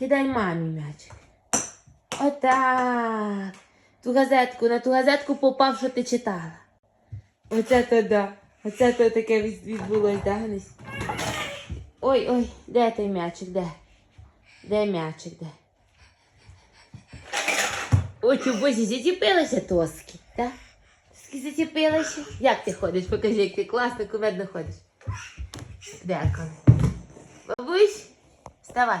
Кидай мамі м'ячик. Отак. Ту газетку, на ту газетку попав, що ти читала. Оце то да. Оце то таке відбулось, да, Ганусь? Ой, ой, де той м'ячик, де? Де м'ячик, де? Ой, у бозі зачепилися тоски, так? Тоски зачепилися. Як ти ходиш? Покажи, як ти класно, кумедно ходиш. Дякую. Бабусь, вставай.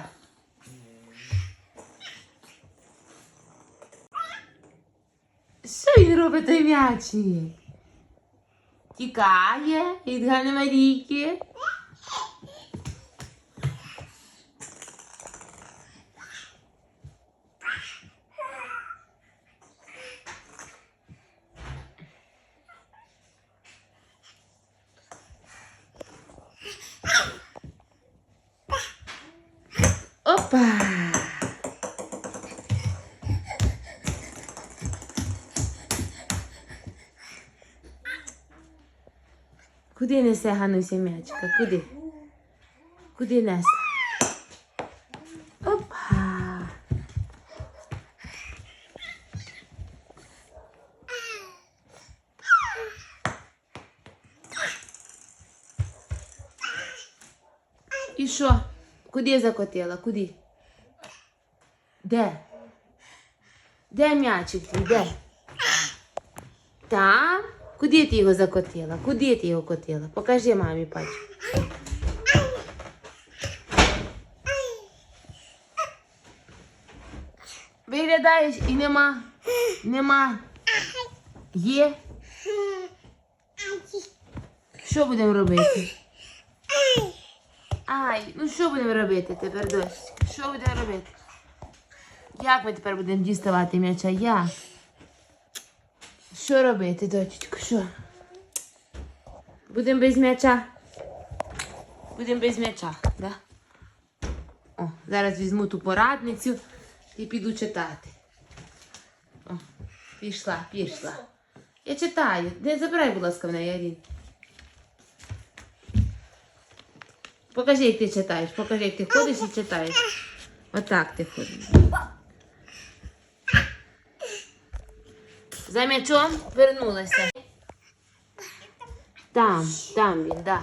Що він робить той м'ячик? Тікає від Ганни Марійки. Куди несе Гануся м'ячика? Куди? Куди несе? Опа! І що? Куди закотила? Куди? Де? Де м'ячик твій? Де? Там? Куди ти його закотила? Куди ти його котила? Покажи мамі пальчик. Виглядаєш і нема. Нема. Є. Що будемо робити? Ай, ну що будемо робити тепер, дочечка? Що будемо робити? Як ми тепер будемо діставати м'яча? Як? Що робити, дочечко? Що? Будемо без м'яча? Будемо без м'яча, да? О, зараз візьму ту порадницю і піду читати. О, пішла, пішла. Я читаю. Не забирай, будь ласка, в неї, Арін. Покажи, як ти читаєш. Покажи, як ти ходиш і читаєш. Отак ти ходиш. За м'ячом вернулася. Там, там він, да.